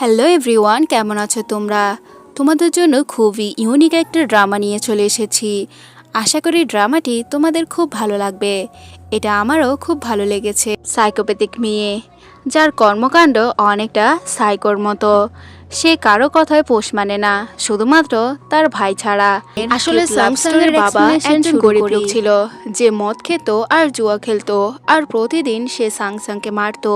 Hello everyone কেমন আছো তোমরা? তোমাদের জন্য খুবই ইউনিক একটা ড্রামা নিয়ে চলে এসেছি। আশা করি ড্রামাটি তোমাদের খুব ভালো লাগবে। এটা আমারও খুব ভালো লেগেছে। সাইকোপ্যাথিক মেয়ে যার কর্মকাণ্ড অনেকটা সাইকোর মতো। সে কারও কথায় পোষ মানে না শুধুমাত্র তার ভাই ছাড়া। আসলে স্যামসাংয়ের বাবা একজন গরিব লোক ছিল যে মদ খেত আর জুয়া খেলতো আর প্রতিদিন সে সাংসাংকে মারতো।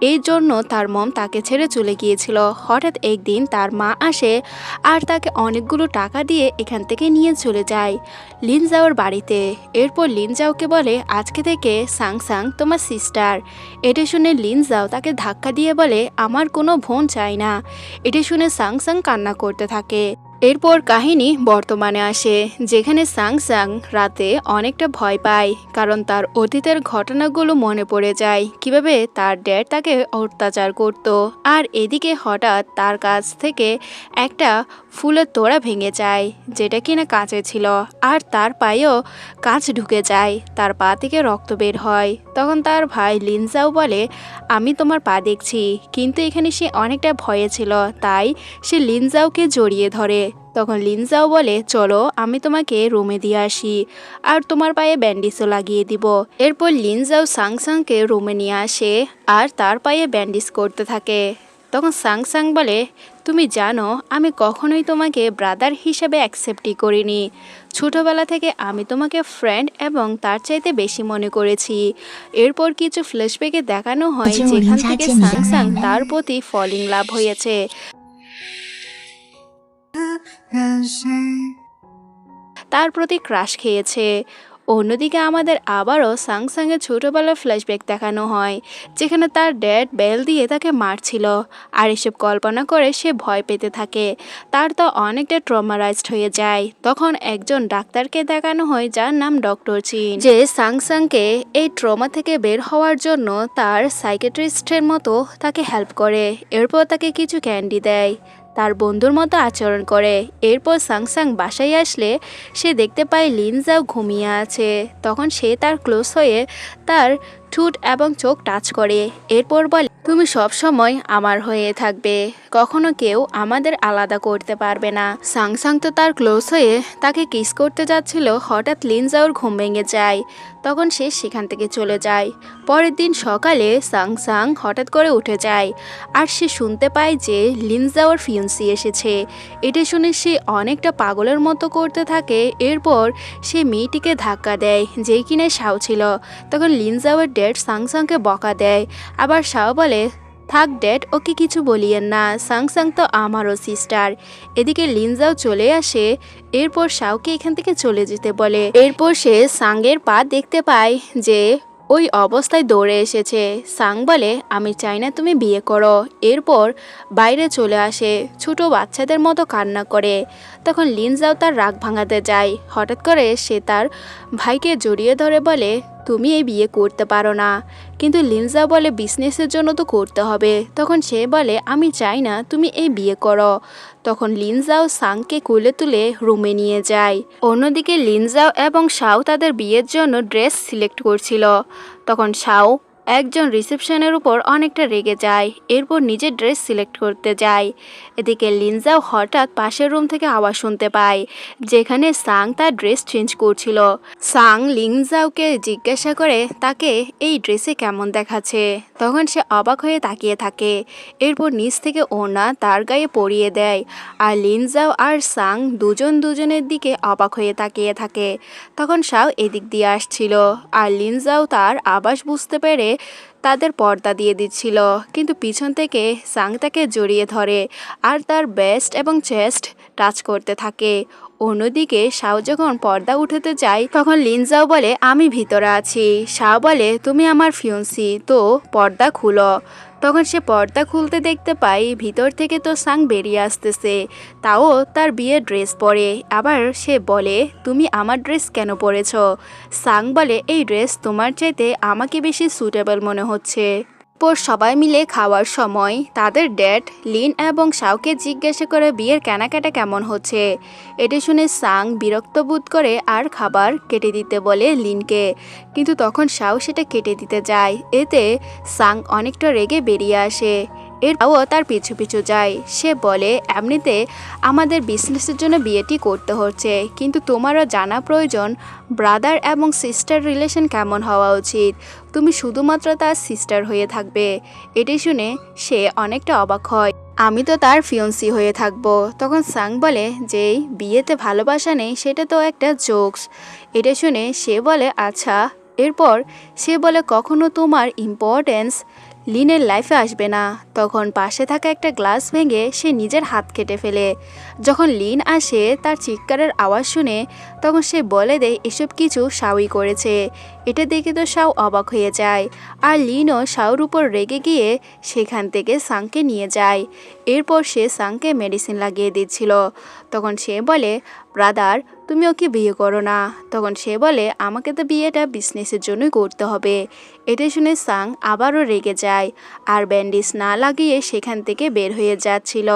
এই জন্য তার মম তাকে ছেড়ে চলে গিয়েছিল। হঠাৎ একদিন তার মা আসে আর তাকে অনেকগুলো টাকা দিয়ে এখান থেকে নিয়ে চলে যায় লিনজাওর বাড়িতে। এরপর লিনজাওকে বলে, আজকে থেকে সাংসাং তোমার সিস্টার এটা শুনে লিনজাও তাকে ধাক্কা দিয়ে বলে, আমার কোনো বোন চাই না। এটা শুনে সাংসাং কান্না করতে থাকে। এরপর কাহিনী বর্তমানে আসে, যেখানে সাংসাং রাতে অনেকটা ভয় পায়, কারণ তার অতীতের ঘটনাগুলো মনে পড়ে যায়, কীভাবে তার ড্যাড তাকে অত্যাচার করত, আর এদিকে হঠাৎ তার কাছ থেকে একটা ফুলের তোড়া ভেঙে যায়, যেটা কিনা কাঁচে ছিল, আর তার পায়েও কাঁচ ঢুকে যায়, তার পা থেকে রক্ত বের হয়, তখন তার ভাই লিনজাও বলে, আমি তোমার পা দেখছি, কিন্তু এখানে সে অনেকটা ভয়ে ছিল, তাই সে লিনজাওকে জড়িয়ে ধরে। তখন লিনজাও বলে চলো আমি তোমাকে রুমে দিয়ে আসি আর তোমার পায়ে ব্যান্ডিজও লাগিয়ে দিব। এরপর লিনজাও সাংসাংকে রুমে নিয়ে আসে আর তার পায়ে ব্যান্ডিজ করতে থাকে। তখন সাংসাং বলে তুমি জানো আমি কখনোই তোমাকে ব্রাদার হিসেবে অ্যাকসেপ্টই করিনি। ছোটবেলা থেকে আমি তোমাকে ফ্রেন্ড এবং তার চাইতে বেশি মনে করেছি। এরপর কিছু ফ্ল্যাশব্যাকে দেখানো হয় যেখান থেকে সাংসাং তার প্রতি ফলিং লাভ হয়েছে？তার প্রতি ক্রাশ খেয়েছে। অন্যদিকে আমাদের আবারও সাংসাংয়ের ছোটোবেলার ফ্ল্যাশব্যাক দেখানো হয়, যেখানে তার ড্যাড বেল দিয়ে তাকে মারছিল। আর এসব কল্পনা করে সে ভয় পেতে থাকে। তার তো অনেকটা ট্রমারাইজড হয়ে যায়। তখন একজন ডাক্তারকে দেখানো হয়, যার নাম ডক্টর চিন। যে সাংসাংকে এই ট্রমা থেকে বের হওয়ার জন্য তার সাইকেট্রিস্টের মতো তাকে হেল্প করে। এরপর তাকে কিছু ক্যান্ডি দেয়। তার বন্ধুর মতো আচরণ করে। এরপর সাংসাং বাসায় আসলে সে দেখতে পায় লিনজাও ঘুমিয়ে আছে। তখন সে তার ক্লোজ হয়ে তার ঠোঁট এবং চোখ টাচ করে। এরপর বলে, তুমি সব সময় আমার হয়ে থাকবে। কখনো কেউ আমাদের আলাদা করতে পারবে না। সাংসাং তো তার ক্লোজ হয়ে তাকে কিস করতে যাচ্ছিল। হঠাৎ লিনজাওর ঘুম ভেঙে যায়। তখন সে সেখান থেকে চলে যায়। পরের দিন সকালে সাং সাং হঠাৎ করে উঠে যায় আর সে শুনতে পায় যে লিনজাওয়ার ফিউন্সি এসেছে। এটা শুনে সে অনেকটা পাগলের মতো করতে থাকে। এরপর সে মেয়েটিকে ধাক্কা দেয় যেই কিনে শাও ছিল। তখন লিনজাওয়ের সাং সাংসাংকে বকা দেয়। আবার শাও বলে থাক ড্যাড, ওকে কিছু বলিয়েন না। সাংসাং তো আমারও সিস্টার এদিকে লিনজাও চলে আসে, এরপর শাওকে এখান থেকে চলে যেতে বলে। এরপর সে সাংয়ের পা দেখতে পায় যে ওই অবস্থায় দৌড়ে এসেছে। সাং বলে, আমি চাই না তুমি বিয়ে করো। এরপর বাইরে চলে আসে, ছোট বাচ্চাদের মতো কান্না করে। তখন লিনজাও তার রাগ ভাঙাতে যায়। হঠাৎ করে সে তার ভাইকে জড়িয়ে ধরে বলে, তুমি এই বিয়ে করতে পারো না। কিন্তু লিনজা বলে বিজনেসের জন্য তো করতে হবে। তখন সে বলে, আমি চাই না তুমি এই বিয়ে করো। তখন লিনজাও সাংকে কোলে তুলে রুমে নিয়ে যায়। অন্যদিকে লিনজাও এবং শাও তাদের বিয়ের জন্য ড্রেস সিলেক্ট করছিল। তখন শাও একজন রিসেপশনের উপর অনেকটা রেগে যায়, এরপর নিজের ড্রেস সিলেক্ট করতে যায়। এদিকে লিনজাও হঠাৎ পাশের রুম থেকে আওয়াজ শুনতে পায়, যেখানে সাং তার ড্রেস চেঞ্জ করছিল। সাং লিনজাওকে জিজ্ঞাসা করে, তাকে এই ড্রেসে কেমন দেখাচ্ছে? তখন সে অবাক হয়ে তাকিয়ে থাকে, এরপর নিচ থেকে ওনা তার গায়ে পরিয়ে দেয়, আর লিনজাও আর সাং দুজন দুজনের দিকে অবাক হয়ে তাকিয়ে থাকে। তখন সাও এদিক দিয়ে আসছিল, আর লিনজাও তার আবাস বুঝতে পেরে তাদের পর্দা দিয়ে দিচ্ছিল। কিন্তু পিছন থেকে সাং তাকে জড়িয়ে ধরে আর তার বেস্ট এবং চেস্ট টাচ করতে থাকে। অন্যদিকে শাও যখন পর্দা উঠাতে যায়, তখন লিনজাও বলে, আমি ভিতরে আছি। শাও বলে, তুমি আমার ফিউন্সি, তো পর্দা খুলো। তখন সে পর্দা খুলতে দেখতে পাই ভিতর থেকে তো সাং বেরিয়ে আসতেছে। তাও তার বিয়ের ড্রেস পরে। আবার সে বলে, তুমি আমার ড্রেস কেন পরেছ? সাং বলে, এই ড্রেস তোমার চাইতে আমাকে বেশি সুটেবল মনে হচ্ছে। পর সবাই মিলে খাওয়ার সময় তাদের ড্যাড, লিন এবং শাওকে জিজ্ঞাসা করে বিয়ের কেনাকাটা কেমন হচ্ছে। এটি শুনে সাং বিরক্ত বোধ করে আর খাবার কেটে দিতে বলে লিনকে। কিন্তু তখন শাও সেটা কেটে দিতে যায়। এতে সাং অনেকটা রেগে বেরিয়ে আসে। এরও তার পিছু পিছু যায়। সে বলে, এমনিতে আমাদের বিজনেসের জন্য বিয়েটি করতে হচ্ছে, কিন্তু তোমারও জানা প্রয়োজন ব্রাদার এবং সিস্টার রিলেশন কেমন হওয়া উচিত? তুমি শুধুমাত্র তার সিস্টার হয়ে থাকবে। এটি শুনে সে অনেকটা অবাক হয়। আমি তো তার ফিয়ন্সি হয়ে থাকব। তখন সাং বলে, যে বিয়েতে ভালোবাসা নেই, সেটা তো একটা জোকস এটা শুনে সে বলে আচ্ছা। এরপর সে বলে, কখনো তোমার ইম্পর্টেন্স লিনের লাইফে আসবে না। তখন পাশে থাকা একটা গ্লাস ভেঙে সে নিজের হাত কেটে ফেলে। যখন লিন আসে তার চিৎকারের আওয়াজ শুনে, তখন সে বলে দেয়, এসব কিছু সাউই করেছে। এটা দেখে তো সাউ অবাক হয়ে যায়। আর লিনও সাউর উপর রেগে গিয়ে সেখান থেকে সাংকে নিয়ে যায়। এরপর সে সাংকে মেডিসিন লাগিয়ে দিচ্ছিল। তখন সে বলে, ব্রাদার, তুমি ওকে বিয়ে করো না। তখন সে বলে, আমাকে তো বিয়েটা বিজনেসের জন্যই করতে হবে। এটা শুনে সাং আবারও রেগে যায়। আর ব্যান্ডেজ না লাগিয়ে সেখান থেকে বের হয়ে যাচ্ছিল।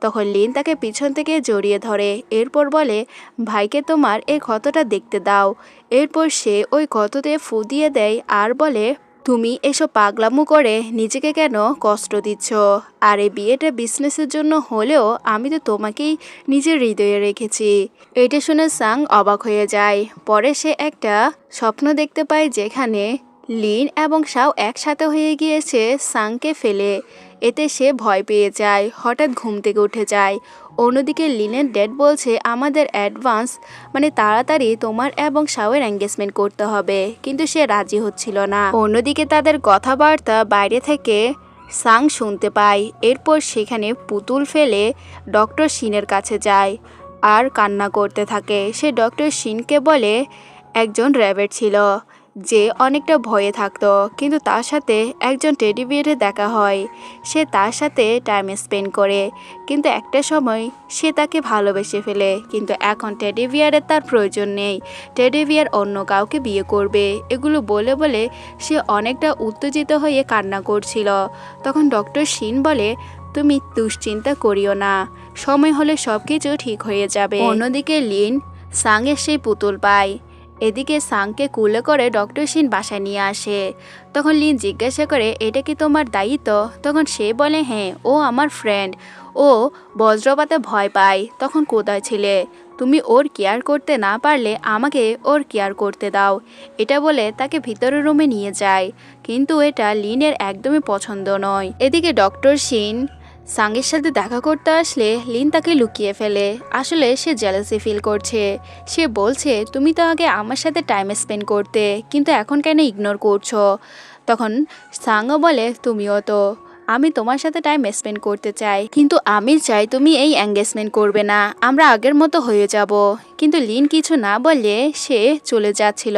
তখন লিন তাকে পিছন থেকে জড়িয়ে ধরে। এরপর বলে, ভাইকে তোমার এই ক্ষতটা দেখতে দাও। এরপর সে ওই ক্ষততে ফু দিয়ে দেয় আর বলে, তুমি এসব পাগলামো করে নিজেকে কেন কষ্ট দিচ্ছ? আর এই বিয়েটা বিজনেসের জন্য হলেও আমি তো তোমাকেই নিজের হৃদয়ে রেখেছি। এটা শুনে সাং অবাক হয়ে যায়। পরে সে একটা স্বপ্ন দেখতে পায় যেখানে লিন এবং সাও একসাথে হয়ে গিয়েছে সাংকে ফেলে। এতে সে ভয় পেয়ে যায়, হঠাৎ ঘুম থেকে উঠে যায়। অন্যদিকে লিনের ড্যাড বলছে, আমাদের অ্যাডভান্স মানে তাড়াতাড়ি তোমার এবং শাওয়ের এঙ্গেজমেন্ট করতে হবে। কিন্তু সে রাজি হচ্ছিল না। অন্যদিকে তাদের কথাবার্তা বাইরে থেকে সাং শুনতে পায়। এরপর সেখানে পুতুল ফেলে ডক্টর শিনের কাছে যায় আর কান্না করতে থাকে। সে ডক্টর শিনকে বলে, একজন র্যাবেট ছিল। যে অনেকটা ভয়ে থাকতো, কিন্তু তার সাথে একজন টেডি বিয়ারে দেখা হয়। সে তার সাথে টাইম স্পেন্ড করে, কিন্তু একটা সময় সে তাকে ভালোবেসে ফেলে, কিন্তু এখন টেডি বিয়ারের তার প্রয়োজন নেই। টেডি বিয়ার অন্য কাউকে বিয়ে করবে, এগুলো বলে বলে সে অনেকটা উত্তেজিত হয়ে কান্না করছিল। তখন ডক্টর শিন বলে, তুমি দুশ্চিন্তা করিও না, সময় হলে সব কিছু ঠিক হয়ে যাবে। অন্যদিকে লিন সাংয়ের সেই পুতুল পায়। এদিকে সাংকে কুলে করে ডক্টর সিন বাসায় নিয়ে আসে। তখন লিন জিজ্ঞাসা করে, এটা কি তোমার দায়িত্ব? তখন সে বলে হ্যাঁ ও আমার ফ্রেন্ড ও বজ্রপাতে ভয় পায়। তখন কোথায় ছিলে? তুমি ওর কেয়ার করতে না পারলে আমাকে ওর কেয়ার করতে দাও। এটা বলে তাকে ভিতরের রুমে নিয়ে যায়। কিন্তু এটা লিনের একদমই পছন্দ নয়। এদিকে ডক্টর সিন সাঙ্গের সাথে দেখা করতে আসলে লিন তাকে লুকিয়ে ফেলে। আসলে সে জেলাসি ফিল করছে। সে বলছে, তুমি তো আগে আমার সাথে টাইম স্পেন্ড করতে, কিন্তু এখন কেন ইগনোর করছ? তখন সাঙ্গও বলে, তুমিও তো। আমি তোমার সাথে টাইম স্পেন্ড করতে চাই, কিন্তু আমি চাই তুমি এই এঙ্গেজমেন্ট করবে না। আমরা আগের মতো হয়ে যাব। কিন্তু লিন কিছু না বললে সে চলে যাচ্ছিল।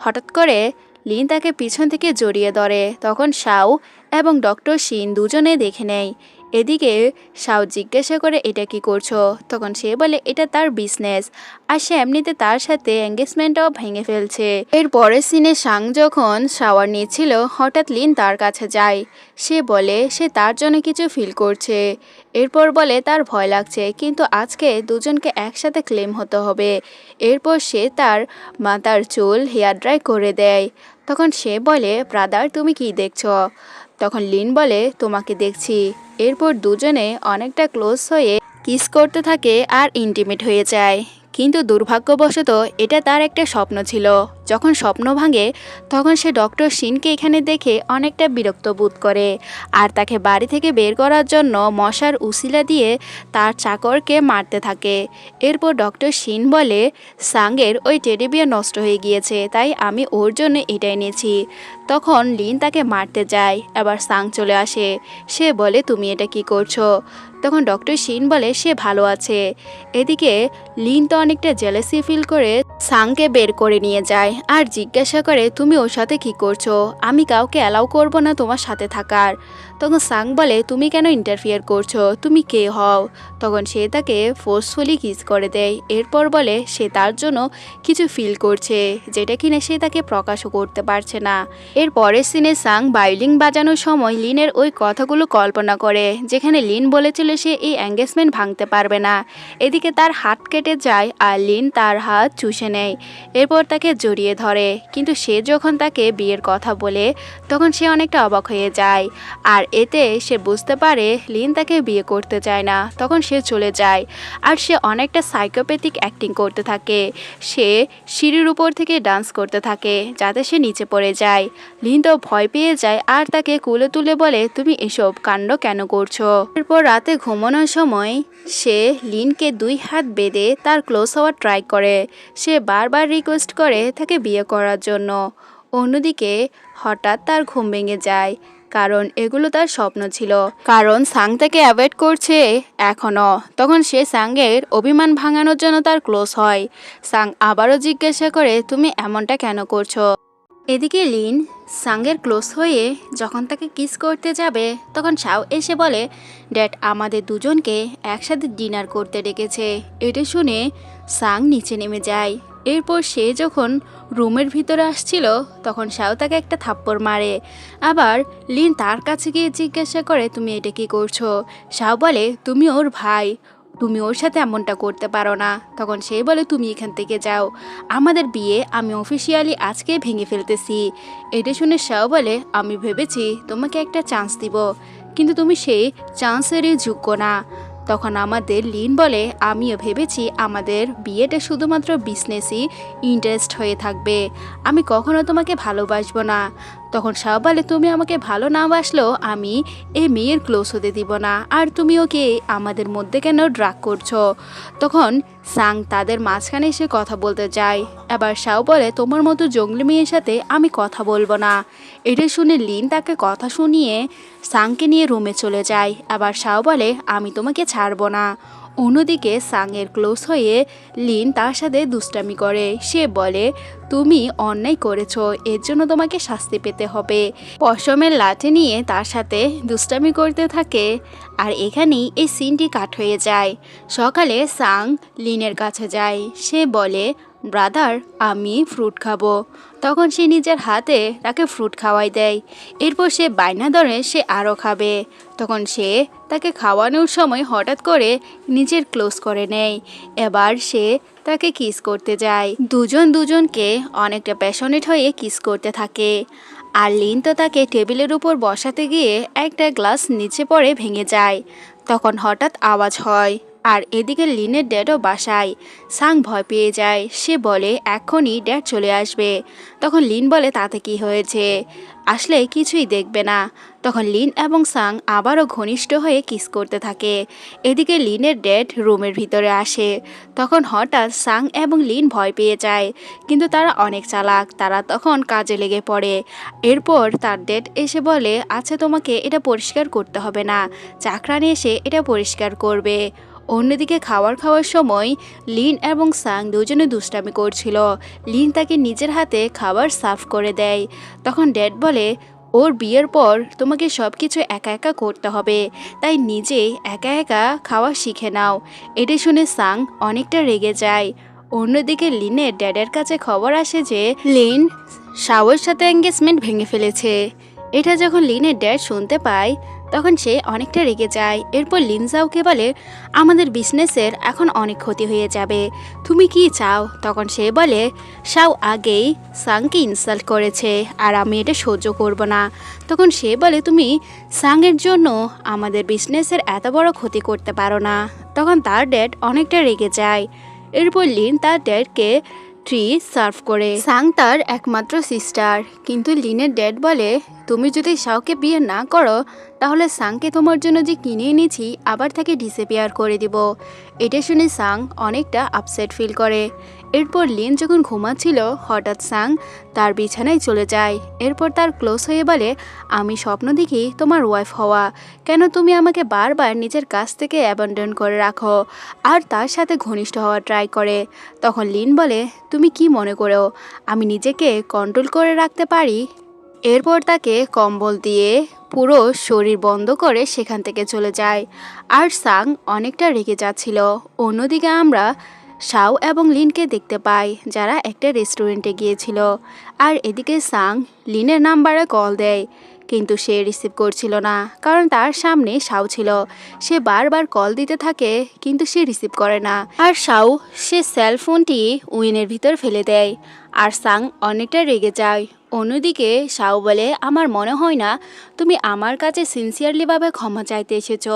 হঠাৎ করে লিন তাকে পিছন থেকে জড়িয়ে ধরে। তখন শাও এবং ডক্টর শিন দুজনে দেখে নেয়। এদিকে শাও জিজ্ঞাসা করে, এটা কি করছ? তখন সে বলে, এটা তার বিজনেস আর সে এমনিতে তার সাথে এঙ্গেজমেন্টটাও ভেঙে ফেলছে। এর পরের সিনে সাং যখন শাওয়ার নিচ্ছিল, হঠাৎ লিন তার কাছে যায়। সে বলে, সে তার জন্য কিছু ফিল করছে। এরপর বলে, তার ভয় লাগছে, কিন্তু আজকে দুজনকে একসাথে ক্লেম হতে হবে। এরপর সে তার মাথার চুল হেয়ার ড্রাই করে দেয়। তখন সে বলে, ব্রাদার, তুমি কি দেখছ? তখন লিন বলে, তোমাকে দেখছি। এরপর দুজনে অনেকটা ক্লোজ হয়ে কিস করতে থাকে আর ইন্টিমেট হয়ে যায়। কিন্তু দুর্ভাগ্যবশত এটা তার একটা স্বপ্ন ছিল। যখন স্বপ্ন ভাঙে, তখন সে ডক্টর শিনকে এখানে দেখে অনেকটা বিরক্ত বোধ করে আর তাকে বাড়ি থেকে বের করার জন্য মশার উসিলা দিয়ে তার চাকরকে মারতে থাকে। এরপর ডক্টর শিন বলে, সাঙ্গের ওই টেডিবিয়া নষ্ট হয়ে গিয়েছে, তাই আমি ওর জন্য এটা এনেছি। তখন লিন তাকে মারতে যায়, আবার সাং চলে আসে। সে বলে, তুমি এটা কি করছ? তখন ডক্টর শিন বলে, সে ভালো আছে। এদিকে লিন তো অনেকটা জেলেসি ফিল করে সাংকে বের করে নিয়ে যায় আর জিজ্ঞাসা করে, তুমি ওর সাথে কি করছ? আমি কাউকে অ্যালাউ করব না তোমার সাথে থাকার। তখন সাং বলে, তুমি কেন ইন্টারফিয়ার করছ? তুমি কে হও? তখন সে তাকে ফোর্সফুলি কিস করে দেয়। এরপর বলে, সে তার জন্য কিছু ফিল করছে, যেটা কিনা সে তাকে প্রকাশও করতে পারছে না। এর পরের সিনে সাং বায়োলিন বাজানোর সময় লিনের ওই কথাগুলো কল্পনা করে, যেখানে লিন বলেছিল সে এই এঙ্গেজমেন্ট ভাঙতে পারবে না। এদিকে তার হাত কেটে যায় আর লিন তার হাত চুষে নেয়। এরপর তাকে জড়িয়ে ধরে। কিন্তু সে যখন তাকে বিয়ের কথা বলে, তখন সে অনেকটা অবাক হয়ে যায়। আর এতে সে বুঝতে পারে লিন তাকে বিয়ে করতে চায় না। তখন সে চলে যায়। আর সে অনেকটা সাইকোপ্যাথিক অ্যাক্টিং করতে থাকে। সে সিঁড়ির উপর থেকে ডান্স করতে থাকে, যাতে সে নিচে পড়ে যায়। লিন তো ভয় পেয়ে যায় আর তাকে কুলে তুলে বলে, তুমি এসব কাণ্ড কেন করছ? এরপর রাতে ঘুমানোর সময় সে লিনকে দুই হাত বেঁধে তার ক্লোজ হওয়ার ট্রাই করে। সে বারবার রিকোয়েস্ট করে তাকে বিয়ে করার জন্য। অন্যদিকে হঠাৎ তার ঘুম ভেঙে যায়, কারণ এগুলো তার স্বপ্ন ছিল। কারণ সাং তাকে অ্যাভয়েড করছে এখনও তখন সে সাংয়ের অভিমান ভাঙানোর জন্য তার ক্লোজ হয়। সাং আবারও জিজ্ঞাসা করে, তুমি এমনটা কেন করছ? এদিকে লিন সাঙ্গের ক্লোজ হয়ে যখন তাকে কিস করতে যাবে, তখন শাও এসে বলে ড্যাড আমাদের দুজনকে একসাথে ডিনার করতে ডেকেছে। এটা শুনে সাং নিচে নেমে যায়। এরপর সে যখন রুমের ভিতরে আসছিল, তখন শাও তাকে একটা থাপ্পড় মারে। আবার লিন তার কাছে গিয়ে জিজ্ঞাসা করে, তুমি এটা কি করছ? শাও বলে, তুমি ওর ভাই। তুমি ওর সাথে এমনটা করতে পারো না। তখন সে বলে, তুমি এখান থেকে যাও। আমাদের বিয়ে আমি অফিসিয়ালি আজকে ভেঙে ফেলতেছি। এটা শুনে শাও বলে, আমি ভেবেছি তোমাকে একটা চান্স দিব। কিন্তু তুমি সেই চান্সেরই যোগ্য না। তখন আমাদের লিন বলে, আমিও ভেবেছি আমাদের বিয়েটা শুধুমাত্র বিজনেসই ইন্টারেস্ট হয়ে থাকবে। আমি কখনো তোমাকে ভালোবাসবো না। তখন শাহ বলে, তুমি আমাকে ভালো না বাসলেও আমি এই মেয়ের ক্লোজ হতে দিব না। আর তুমি ওকে আমাদের মধ্যে কেন ড্রাগ করছ? তখন সাং তাদের মাঝখানে এসে কথা বলতে যায়। এবার শাও বলে, তোমার মতো জঙ্গলি মেয়ের সাথে আমি কথা বলব না। এটা শুনে লিন তাকে কথা শুনিয়ে সাংকে নিয়ে রুমে চলে যায়। আবার শাও বলে, আমি তোমাকে ছাড়বো না। অন্যদিকে সাংয়ের ক্লোজ হয়ে লিন তার সাথে দুষ্টামি করে। সে বলে, তুমি অন্যায় করেছ, এর জন্য তোমাকে শাস্তি পেতে হবে। পশমের লাঠি নিয়ে তার সাথে দুষ্টামি করতে থাকে। আর এখানেই এই সিনটি কাট হয়ে যায়। সকালে সাং লিনের কাছে যায়। সে বলে, ব্রাদার, আমি ফ্রুট খাব। তখন সে নিজের হাতে তাকে ফ্রুট খাওয়াই দেয়। এরপর সে বায়না ধরে সে আরও খাবে। তখন সে তাকে খাওয়ানোর সময় হঠাৎ করে নিজের ক্লোজ করে নেয়। এবার সে তাকে কিস করতে যায়। দুজন দুজনকে অনেকটা প্যাশনেট হয়ে কিস করতে থাকে। আর লিন তো তাকে টেবিলের উপর বসাতে গিয়ে একটা গ্লাস নিচে পড়ে ভেঙে যায়। তখন হঠাৎ আওয়াজ হয়। আর এদিকে লিনের ড্যাডও বাসায়। সাং ভয় পেয়ে যায়। সে বলে, এখনই ড্যাড চলে আসবে। তখন লিন বলে, তাতে কি হয়েছে? আসলে কিছুই দেখবে না। তখন লিন এবং সাং আবারও ঘনিষ্ঠ হয়ে কিস করতে থাকে। এদিকে লিনের ড্যাড রুমের ভিতরে আসে। তখন হঠাৎ সাং এবং লিন ভয় পেয়ে যায়। কিন্তু তারা অনেক চালাক। তারা তখন কাজে লেগে পড়ে। এরপর তার ড্যাড এসে বলে আচ্ছা তোমাকে এটা পরিষ্কার করতে হবে না। চাকরানি এসে এটা পরিষ্কার করবে। অন্যদিকে খাবার খাওয়ার সময় লিন এবং সাং দুজনে দুষ্টামি করছিল। লিন তাকে নিজের হাতে খাবার সার্ভ করে দেয়। তখন ড্যাড বলে, ওর বিয়ের পর তোমাকে সব কিছু একা একা করতে হবে, তাই নিজে একা একা খাওয়া শিখে নাও। এটা শুনে সাং অনেকটা রেগে যায়। অন্যদিকে লিনের ড্যাডের কাছে খবর আসে যে লিন শাওর সাথে এঙ্গেজমেন্ট ভেঙে ফেলেছে। এটা যখন লিনের ড্যাড শুনতে পায় তখন সে অনেকটা রেগে যায়। এরপর লিনজাওকে বলে, আমাদের বিজনেসের এখন অনেক ক্ষতি হয়ে যাবে। তুমি কি চাও? তখন সে বলে শাও আগেই সাংকে ইনসাল্ট করেছে আর আমি এটা সহ্য করব না। তখন সে বলে, তুমি সাংয়ের জন্য আমাদের বিজনেসের এত বড় ক্ষতি করতে পারো না। তখন তার ড্যাড অনেকটা রেগে যায়। এরপর লিন তার ড্যাডকে ট্রি সার্ভ করে। সাং তার একমাত্র সিস্টার। কিন্তু লিনের ড্যাড বলে, তুমি যদি শাওকে বিয়ে না করো, তাহলে সাংকে তোমার জন্য যে কিনে এনেছি, আবার তাকে ডিসেপিয়ার করে দিব। এটা শুনে সাং অনেকটা আপসেট ফিল করে। এরপর লিন যখন ঘুমাচ্ছিল, হঠাৎ সাং তার বিছানায় চলে যায়। এরপর তার ক্লোজ হয়ে বলে, আমি স্বপ্ন দেখি তোমার ওয়াইফ হওয়া। কেন তুমি আমাকে বারবার নিজের কাছ থেকে অ্যাবান্ডন করে রাখো? আর তার সাথে ঘনিষ্ঠ হওয়া ট্রাই করে। তখন লিন বলে, তুমি কি মনে করো? আমি নিজেকে কন্ট্রোল করে রাখতে পারি? এরপর তাকে কম্বল দিয়ে পুরো শরীর বন্ধ করে সেখান থেকে চলে যায়। আর সাং অনেকটা রেগে যাচ্ছিল। অন্যদিকে আমরা শাও এবং লিনকে দেখতে পাই যারা একটা রেস্টুরেন্টে গিয়েছিল। আর এদিকে সাং লিনের নাম্বারে কল দেয়, কিন্তু সে রিসিভ করছিল না, কারণ তার সামনে শাও ছিল। সে বারবার কল দিতে থাকে, কিন্তু সে রিসিভ করে না। আর শাও, সে সেল ফোনটি উইনের ভিতর ফেলে দেয়। আর সাং অনেকটা রেগে যায়। অন্যদিকে শাও বলে, আমার মনে হয় না, তুমি আমার কাছে সিনসিয়ারলিভাবে ক্ষমা চাইতে এসেছ।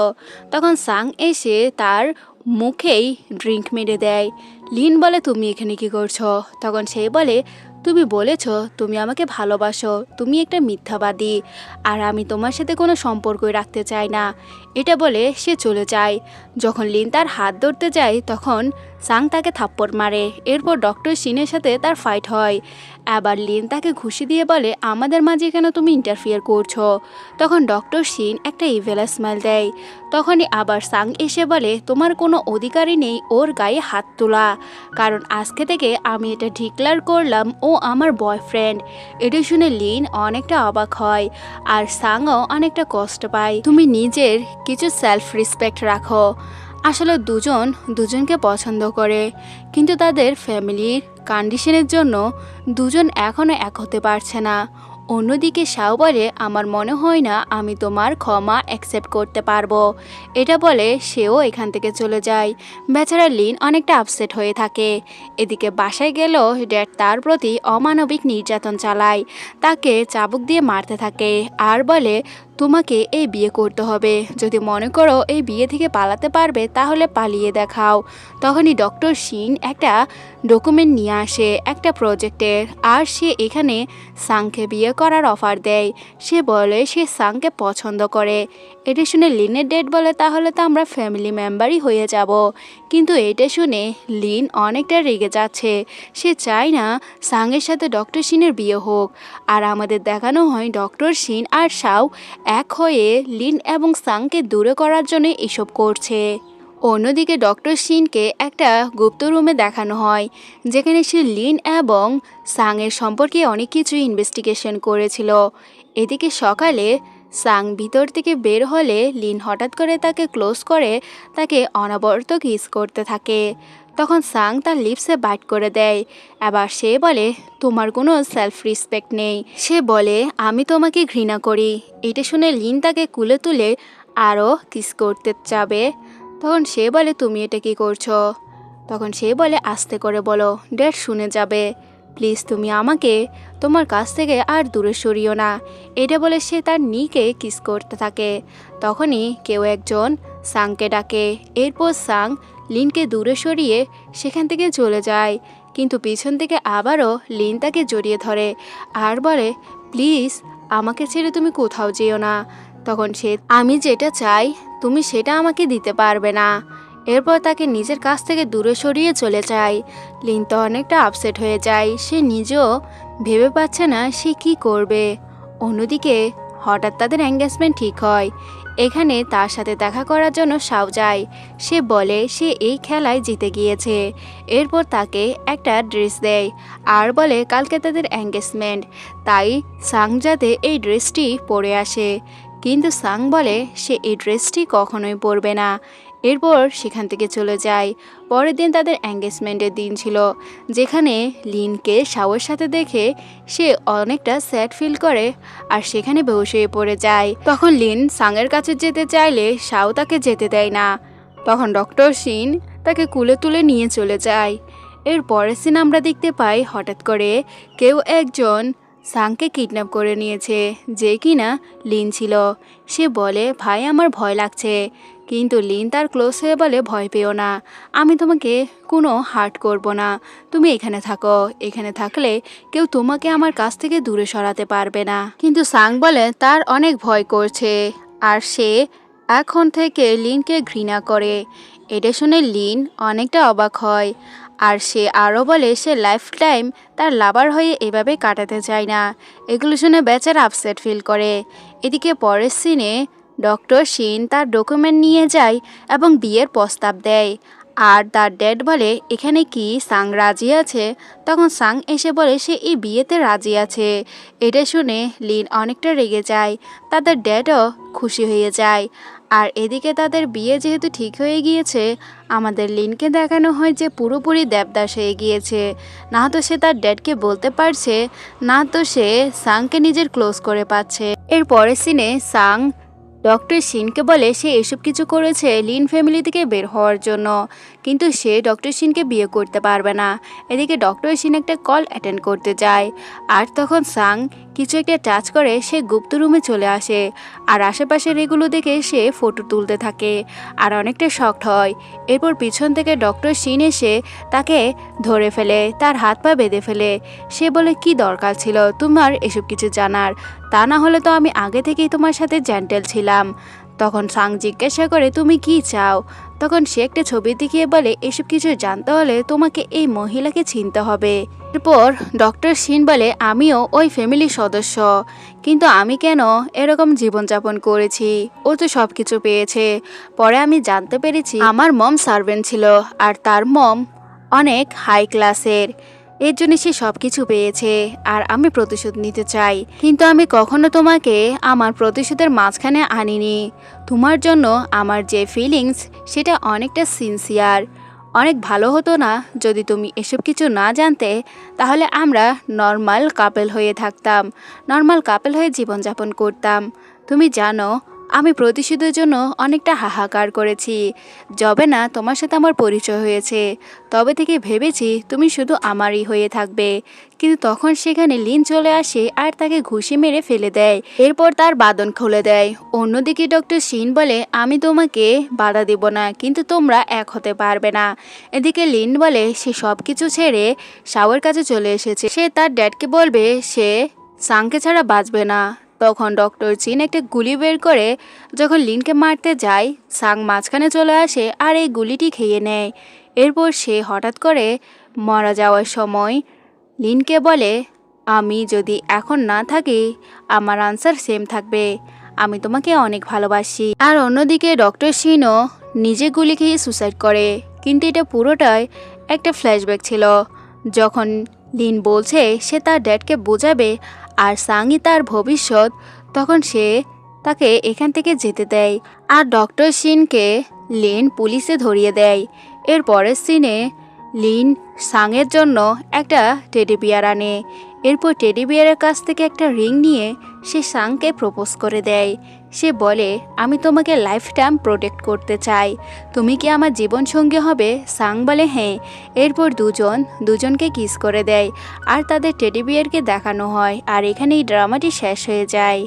তখন সাং এসে তার মুখেই ড্রিঙ্ক মেরে দেয়। লিন বলে, তুমি এখানে কি করছ? তখন সে বলে, তুমি বলেছ, তুমি আমাকে ভালোবাসো, তুমি একটা মিথ্যাবাদী, আর আমি তোমার সাথে কোনো সম্পর্কই রাখতে চাই না। এটা বলে সে চলে যায়। যখন লিন তার হাত ধরতে যায়, তখন সাং তাকে থাপ্পড় মারে। এরপর ডক্টর সিনের সাথে তার ফাইট হয়। আবার লিন তাকে ঘুষি দিয়ে বলে, আমাদের মাঝে কেন তুমি ইন্টারফিয়ার করছ? তখন ডক্টর সিন একটা ইভেলা স্মাইল দেয়। তখনই আবার সাং এসে বলে, তোমার কোনো অধিকারই নেই, ওর গায়ে হাত তোলা। কারণ আজকে থেকে আমি এটা ডিক্লার করলাম, ও আমার বয়ফ্রেন্ড এটা শুনে লিন অনেকটা অবাক হয়, আর সাংও অনেকটা কষ্ট পায়। তুমি নিজের কিছু সেলফ রেসপেক্ট রাখো। আসলে দুজন দুজনকে পছন্দ করে, কিন্তু তাদের ফ্যামিলির কন্ডিশনের জন্য দুজন এখনও এক হতে পারছে না। অন্যদিকে শাও বলে, আমার মনে হয় না আমি তোমার ক্ষমা অ্যাকসেপ্ট করতে পারব। এটা বলে সেও এখান থেকে চলে যায়। বেচারা লিন অনেকটা আপসেট হয়ে থাকে। এদিকে বাসায় গেলেও ড্যাড, তার প্রতি অমানবিক নির্যাতন চালায়। তাকে চাবুক দিয়ে মারতে থাকে। আর বলে তোমাকে এই বিয়ে করতে হবে। যদি মনে করো এই বিয়ে থেকে পালাতে পারবে, তাহলে পালিয়ে দেখাও। তখনই ডক্টর সিন একটা ডকুমেন্ট নিয়ে আসে, একটা প্রজেক্টের আর সে এখানে সাংকে বিয়ে করার অফার দেয়। সে বলে সে সাংকে পছন্দ করে। এটা শুনে লিনের ডেট বলে, তাহলে তো আমরা ফ্যামিলি মেম্বারই হয়ে যাব। কিন্তু এটা শুনে লিন অনেকটা রেগে যাচ্ছে। সে চায় না সাংয়ের সাথে ডক্টর সিনের বিয়ে হোক। আর আমাদের দেখানো হয় ডক্টর সিন আর শাও এক হয়ে লিন এবং সাংকে দূরে করার জন্য এসব করছে। অন্যদিকে ডক্টর সিনকে একটা গুপ্ত রুমে দেখানো হয়, যেখানে সে লিন এবং সাংয়ের সম্পর্কে অনেক কিছু ইনভেস্টিগেশন করেছিল। এদিকে সকালে সাং ভিতর থেকে বের হলে লিন হঠাৎ করে তাকে ক্লোজ করে, তাকে অনবরত কিস করতে থাকে। তখন সাং তার লিপসে বাইট করে দেয়। এবার সে বলে, তোমার কোনো সেলফ রেসপেক্ট নেই। সে বলে, আমি তোমাকে ঘৃণা করি। এটা শুনে লিন তাকে কুলে তুলে আরও কিস করতে চাবে তখন সে বলে, তুমি এটা কি করছ? তখন সে বলে, আস্তে করে বলো, ড্যাড শুনে যাবে। প্লিজ তুমি আমাকে, তোমার কাছ থেকে আর দূরে সরিও না। এটা বলে সে তার নিকে কিস করতে থাকে। তখনই কেউ একজন সাংকে ডাকে। এরপর সাং লিনকে দূরে সরিয়ে সেখান থেকে চলে যায়। কিন্তু পিছন থেকে আবারও লিন তাকে জড়িয়ে ধরে আর বলে, প্লিজ, আমাকে ছেড়ে তুমি কোথাও যেও না। তখন সে, আমি যেটা চাই, তুমি সেটা আমাকে দিতে পারবে না। এরপর তাকে নিজের কাছ থেকে দূরে সরিয়ে চলে যায়। লিন তো অনেকটা আপসেট হয়ে যায়। সে নিজেও ভেবে পাচ্ছে না সে কি করবে। অন্যদিকে হঠাৎ তাদের এঙ্গেজমেন্ট ঠিক হয়। এখানে তার সাথে দেখা করার জন্য সাউ যায়। সে বলে, সে এই খেলায় জিতে গিয়েছে। এরপর তাকে একটা ড্রেস দেয় আর বলে, কালকে তাদের এঙ্গেজমেন্ট তাই সাং যাতে এই ড্রেসটি পরে আসে। কিন্তু সাং বলে, সে এই ড্রেসটি কখনোই পরবে না। এরপর সেখান থেকে চলে যায়। পরের দিন তাদের এঙ্গেজমেন্টের দিন ছিল, যেখানে লিনকে শাওয়ের সাথে দেখে সে অনেকটা স্যাড ফিল করে আর সেখানে বেহুশ হয়ে পড়ে যায়। তখন লিন সাংয়ের কাছে যেতে চাইলে শাও তাকে যেতে দেয় না। তখন ডক্টর সিন তাকে কুলে তুলে নিয়ে চলে যায়। এর পরের সিন আমরা দেখতে পাই হঠাৎ করে কেউ একজন সাংকে কিডন্যাপ করে নিয়েছে, যে কিনা লিন ছিল। সে বলে, ভাই, আমার ভয় লাগছে। কিন্তু লিন তার ক্লোজ হয়ে বলে, ভয় পেও না। আমি তোমাকে কোনো হার্ট করব না। তুমি এখানে থাকো। এখানে থাকলে কেউ তোমাকে আমার কাছ থেকে দূরে সরাতে পারবে না। কিন্তু সাং বলে, তার অনেক ভয় করছে। আর সে এখন থেকে লিনকে ঘৃণা করে। এটা শুনে লিন অনেকটা অবাক হয়। আর সে আরও বলে, সে লাইফ টাইম তার লাভার হয়ে এভাবে কাটাতে চায় না। এগুলো শুনে বেচার আপসেট ফিল করে। এদিকে পরের সিনে ডক্টর শিন তার ডকুমেন্ট নিয়ে যায় এবং বিয়ের প্রস্তাব দেয়। আর তার ড্যাড বলে, এখানে কি সাং রাজি আছে? তখন সাং এসে বলে, সে এই বিয়েতে রাজি আছে। এটা শুনে লিন অনেকটা রেগে যায়। তাদের ড্যাডও খুশি হয়ে যায়। আর এদিকে তাদের বিয়ে যেহেতু ঠিক হয়ে গিয়েছে, আমাদের লিনকে দেখানো হয় যে পুরোপুরি দেবদাস হয়ে গিয়েছে। না তো সে তার ড্যাডকে বলতে পারছে, না তো সে সাংকে নিজের ক্লোজ করে পাচ্ছে। এর পরের সিনে সাং ডক্টর সিনকে বলে সে এসব কিছু করেছে লিন ফ্যামিলি থেকে বের হওয়ার জন্য। কিন্তু সে ডক্টর সিনকে বিয়ে করতে পারবে না। এদিকে ডক্টর সিন একটা কল অ্যাটেন্ড করতে যায়। আর তখন সাং কিছু একটা টাচ করে সে গুপ্ত রুমে চলে আসে। আর আশেপাশের এগুলো দেখে সে ফটো তুলতে থাকে। আর অনেকটা শক্ট হয়। এরপর পিছন থেকে ডক্টর সিন এসে তাকে ধরে ফেলে, তার হাত পা বেঁধে ফেলে। সে বলে, কি দরকার ছিল? তোমার এসব কিছু জানার। তা না হলে তো আমি আগে থেকেই তোমার সাথে জ্যান্টেল ছিলাম। তখন সাং জিজ্ঞাসা করে, তুমি কি চাও? তখন সে একটা ছবি দেখিয়ে বলে, এসব কিছু জানতে হলে তোমাকে এই মহিলাকে চিনতে হবে। এরপর ডক্টর সিন বলে, আমিও ওই ফ্যামিলির সদস্য। কিন্তু আমি কেন এরকম জীবনযাপন করেছি? ও তো সব কিছু পেয়েছে। পরে আমি জানতে পেরেছি, আমার মম সার্ভেন্ট ছিল, আর তার মম অনেক হাই ক্লাসের এর জন্য সে সব কিছু পেয়েছে আর আমি প্রতিশোধ নিতে চাই। কিন্তু আমি কখনো তোমাকে আমার প্রতিশোধের মাঝখানে আনিনি। তোমার জন্য আমার যে ফিলিংস সেটা অনেকটা সিনসিয়ার অনেক ভালো হতো না যদি তুমি এসব কিছু না জানতে, তাহলে আমরা নর্মাল কাপেল হয়ে থাকতাম নর্মাল কাপেল হয়ে জীবনযাপন করতাম। তুমি জানো আমি প্রতিশোধের জন্য অনেকটা হাহাকার করেছি। যবে না তোমার সাথে আমার পরিচয় হয়েছে, তবে থেকে ভেবেছি তুমি শুধু আমারই হয়ে থাকবে। কিন্তু তখন সেখানে লিন চলে আসে আর তাকে ঘুষি মেরে ফেলে দেয়। এরপর তার বাদন খুলে দেয়। অন্যদিকে ডক্টর সিন বলে, আমি তোমাকে বাধা দেব না, কিন্তু তোমরা এক হতে পারবে না। এদিকে লিন বলে, সে সব কিছু ছেড়ে শাওয়ার কাছে চলে এসেছে। সে তার ড্যাডকে বলবে, সে সাংকে ছাড়া বাঁচবে না। তখন ডক্টর চিন একটা গুলি বের করে যখন লিনকে মারতে যায়, সাং মাঝখানে চলে আসে আর এই গুলিটি খেয়ে নেয়। এরপর সে হঠাৎ করে মারা যাওয়ার সময় লিনকে বলে, আমি যদি এখন না থাকি, আমার আনসার সেম থাকবে। আমি তোমাকে অনেক ভালোবাসি। আর অন্যদিকে ডক্টর সিনও নিজে গুলি খেয়ে সুসাইড করে। কিন্তু এটা পুরোটাই একটা ফ্ল্যাশব্যাক ছিল। যখন লিন বলছে, সে তার ড্যাডকে বোঝাবে আর সাংই তার ভবিষ্যৎ, তখন সে তাকে এখান থেকে যেতে দেয়। আর ডক্টর সিনকে লিন পুলিশে ধরিয়ে দেয়। এর পরের সিনে লিন সাংয়ের জন্য একটা টেডি বিয়ার আনে। এরপর টেডি বিয়ারের কাছ থেকে একটা রিং নিয়ে সে সাংকে প্রপোজ করে দেয়। সে বলে, আমি তোমাকে লাইফ টাইম প্রোটেক্ট করতে চাই। তুমি কি আমার জীবন সঙ্গী হবে? সাং বলে হ্যাঁ। এরপর দুজন, দুজনকে কিস করে দেয়। আর তাদের টেডি বিয়ারকে দেখানো হয়। আর এখানেই ড্রামাটি শেষ হয়ে যায়।